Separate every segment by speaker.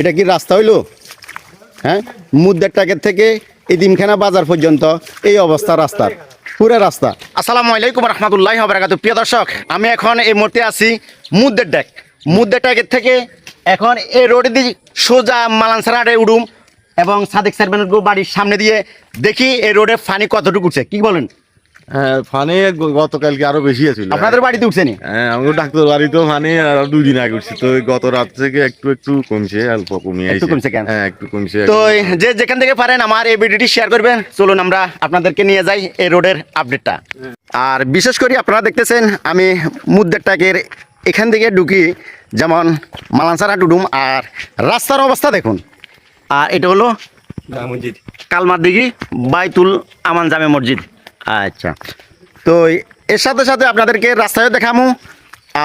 Speaker 1: এটা কি রাস্তা হইল? হ্যাঁ? মুদ্দের টাকের থেকে ইদিমখানা বাজার পর্যন্ত এই অবস্থা রাস্তার পুরো রাস্তা। আসসালামু আলাইকুম রহমতুল্লাহ বারাকাতু প্রিয় দর্শক, আমি এখন এই মুহূর্তে আছি মুদ্দের ডেক। মুদ্দের টাকের থেকে এখন এই রোডে দিয়ে সোজা মালানসারাটে উঠুম এবং সাদেক সারবেনের বাড়ির সামনে দিয়ে দেখি এই রোডে ফানি কতটুকু উঠছে। কি বলেন?
Speaker 2: হ্যাঁ ফানে গতকালকে আরও বেশি আছিল।
Speaker 1: আপনাদের বাড়িতে উঠছে নি?
Speaker 2: হ্যাঁ ডাক্তার বাড়িতেও ফানে আরও দুই দিন আগে উঠছি। তো গত রাত থেকে একটু একটু কমছে অল্প কমে
Speaker 1: একটু কমছে কেন?
Speaker 2: হ্যাঁ একটু কমছে।
Speaker 1: তো যে যেখান থেকে পারেন আমার এই ভিডিওটি শেয়ার করবেন। চলুন আমরা আপনাদেরকে নিয়ে যাই এই রোডের আপডেটটা আর বিশেষ করে আপনারা দেখতেছেন আমি মুদ্দের টাকের এখান থেকে ঢুকি যেমন মালানসারা ডুডুম আর রাস্তার অবস্থা দেখুন। আর এটা হলো কালমার দিঘি বাইতুল আমান জামে মসজিদ। আচ্ছা। তো এর সাথে সাথে আপনাদেরকে রাস্তায়ও দেখামু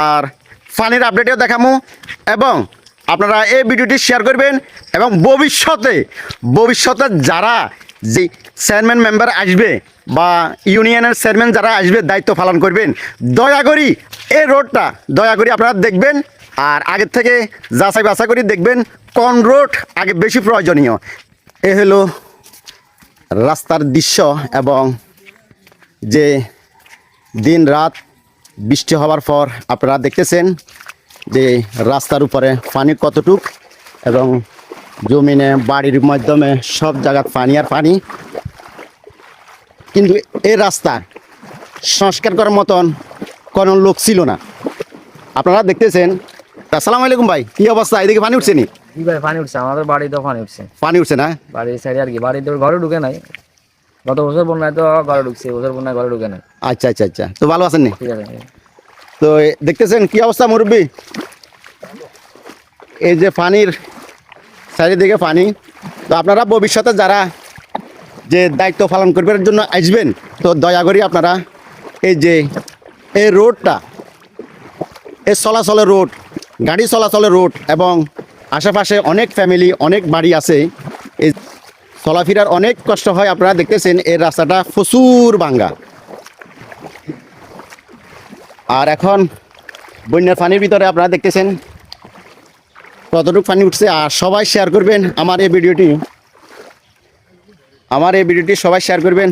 Speaker 1: আর ফানির আপডেটেও দেখামু এবং আপনারা এই ভিডিওটি শেয়ার করবেন এবং ভবিষ্যতে ভবিষ্যতে যারা যে চেয়ারম্যান মেম্বার আসবে বা ইউনিয়নের চেয়ারম্যান যারা আসবে, দায়িত্ব পালন করবেন, দয়া করি এই রোডটা দয়া করি আপনারা দেখবেন আর আগের থেকে যাচাই বাছাই করি দেখবেন কোন রোড আগে বেশি প্রয়োজনীয়। এ হলো রাস্তার দৃশ্য এবং যে দিন রাত বৃষ্টি হওয়ার পর আপনারা দেখতেছেন যে রাস্তার উপরে পানি কতটুক এবং জমিনে বাড়ির মাধ্যমে সব জায়গায় পানি আর পানি। কিন্তু এই রাস্তা সংস্কার করার মতন কোনো লোক ছিল না। আপনারা দেখতেছেন আসসালামু আলাইকুম ভাই কি অবস্থা? এদিকে পানি উঠছে নি?
Speaker 3: ভাই পানি উঠছে আমাদের বাড়িতেও পানি উঠছে।
Speaker 1: পানি উঠছে না?
Speaker 3: বাড়ির সাইডে আর কি বাড়িতে ঘরে ঢুকে নাই। গত বছর বন্যায় তো ঘরে ঢুকছে বছর বন্যায় ঘরে ঢুকে নাই।
Speaker 1: আচ্ছা আচ্ছা আচ্ছা। তো ভালো আছেন নি?
Speaker 3: ঠিক আছে
Speaker 1: তো দেখতেছেন কি অবস্থা মুরব্বী? এই যে পানির চারিদিকে পানি তো আপনারা ভবিষ্যতে যারা যে দায়িত্ব পালন করবার জন্য আসবেন তো দয়া করি আপনারা এই যে এই রোডটা এই চলাচলের রোড গাড়ি চলাচলের রোড এবং আশেপাশে অনেক ফ্যামিলি অনেক বাড়ি আছে চলাফেরার অনেক কষ্ট হয় আপনারা দেখতেছেন এর রাস্তাটা প্রচুর ভাঙ্গা। আর এখন বন্যার পানির ভিতরে আপনারা দেখতেছেন কতটুকু পানি উঠছে আর সবাই শেয়ার করবেন আমার এই ভিডিওটি। আমার এই ভিডিওটি সবাই শেয়ার করবেন।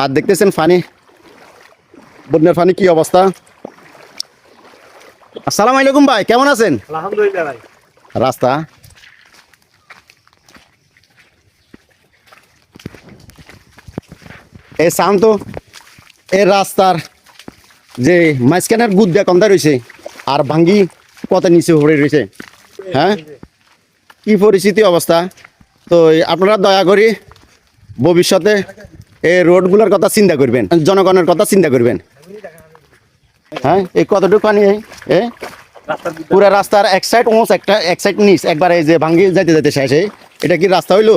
Speaker 1: আর দেখতেছেন পানি বন্যার পানি কি অবস্থা? আসসালামু আলাইকুম ভাই কেমন আছেন?
Speaker 4: আলহামদুলিল্লাহ ভাই।
Speaker 1: রাস্তা এই শান্ত, এই রাস্তার যে মাঝখানের গুদ দেয়া রয়েছে আর ভাঙ্গি কত নিচে পড়ে রয়েছে হ্যাঁ? কি পরিস্থিতি অবস্থা? তো আপনারা দয়া করে ভবিষ্যতে এই রোডগুলোর কথা চিন্তা করবেন, জনগণের কথা চিন্তা করবেন। হ্যাঁ এই কতটুকু পানি এ? পুরা রাস্তার এক সাইড অলমোস্ট একটা, এক সাইড নিচ, একবার এই যে ভাঙ্গি যাইতে যাইতে শেষে, এটা কি রাস্তা হইল?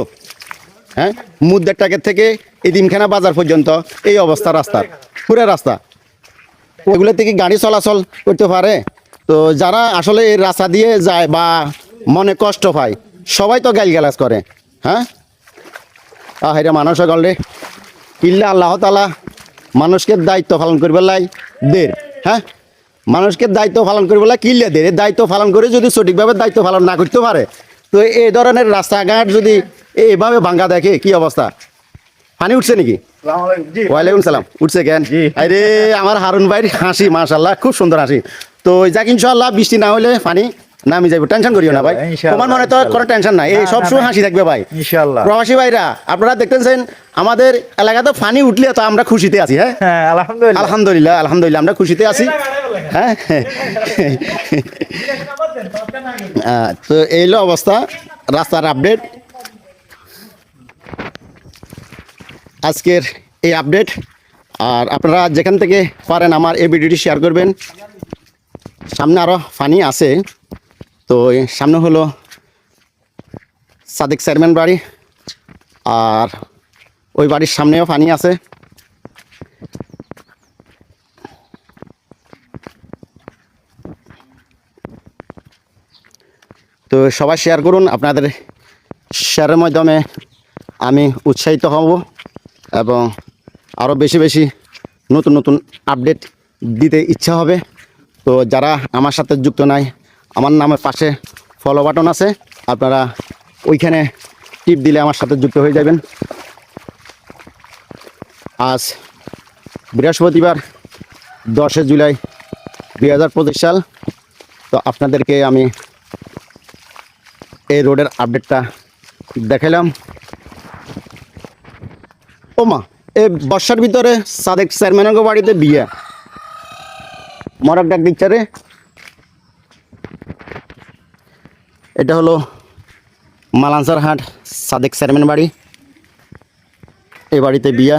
Speaker 1: হ্যাঁ? মুদ্দের টাকের থেকে ইদিমখানা বাজার পর্যন্ত এই অবস্থা রাস্তার। পুরো রাস্তা। এগুলো থেকে গাড়ি চলাচল করতে পারে। তো যারা আসলে এই রাস্তা দিয়ে যায় বা মনে কষ্ট পায়, সবাই তো গাইল গালাজ করে হ্যাঁ? আহ এটা মানুষ গলে কিল্লা আল্লাহ তালা মানুষকে দায়িত্ব পালন করবে লাই দের হ্যাঁ? মানুষকে দায়িত্ব পালন করবে লাই কিল্লা দের? দায়িত্ব পালন করে যদি সঠিকভাবে দায়িত্ব পালন না করতে পারে, তো এই ধরনের রাস্তাঘাট যদি এইভাবে ভাঙ্গা দেখে কি অবস্থা? পানি উঠছে নাকি? ওয়ালাইকুম সালাম। উঠছে কেন? আরে আমার হারুন ভাইয়ের হাসি মাশাল্লাহ খুব সুন্দর হাসি। তো যাক ইনশাল্লাহ বৃষ্টি না হলে পানি নামি যাবে টেনশন করিও না ভাই। তোমার মনে তো কোনো টেনশন নাই। এই সব সময় হাসি থাকবে ভাই।
Speaker 4: ইনশাআল্লাহ।
Speaker 1: প্রবাসী ভাইরা আপনারা দেখতেছেন আমাদের এলাকাতে পানি উঠলে তো আমরা খুশিতে আছি হ্যাঁ?
Speaker 4: হ্যাঁ আলহামদুলিল্লাহ।
Speaker 1: আলহামদুলিল্লাহ আলহামদুলিল্লাহ আমরা খুশিতে আছি। হ্যাঁ? তো এই হলো অবস্থা। রাস্তার আপডেট আজকের এই আপডেট আর আপনারা যেখান থেকে পারেন আমার এই ভিডিওটি শেয়ার করবেন। সামনে আরও ফানি আছে। তো সামনে হলো সাদিক চেয়ারম্যান বাড়ি। আর ওই বাড়ির সামনেও ফানি আছে। তো সবাই শেয়ার করুন। আপনাদের শেয়ারের মাধ্যমে আমি উৎসাহিত হব। এবং আরও বেশি বেশি নতুন নতুন আপডেট দিতে ইচ্ছা হবে। তো যারা আমার সাথে যুক্ত নাই, আমার নামের পাশে ফলো বাটন আছে। আপনারা ওইখানে টিপ দিলে আমার সাথে যুক্ত হয়ে যাবেন। আজ বৃহস্পতিবার দশে জুলাই দুই হাজার পঁচিশ সাল। তো আপনাদেরকে আমি এই রোডের আপডেটটা দেখালাম। ও এ বর্ষার ভিতরে সাদেক চেয়ারম্যানের বাড়িতে বিয়ে। মরক ডাক দিচ্ছে রে। এটা হলো মালানসার হাট, সাদেক চেয়ারম্যান বাড়ি। এ বাড়িতে বিয়া।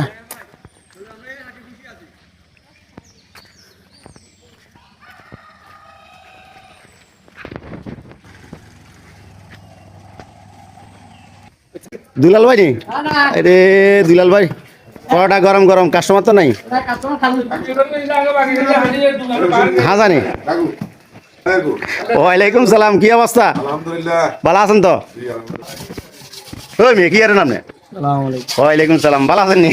Speaker 1: দুলাল ভাই নি আরে দুলাল ভাই পরোটা গরম গরম কাস্টমার তো নাই। হ্যাঁ জানি ওয়ালাইকুম সালাম কি অবস্থা? ভালো আছেন তো? ওই মেয়ে কি আর নাম নে ওয়ালাইকুম সালাম ভালো আছেন নি?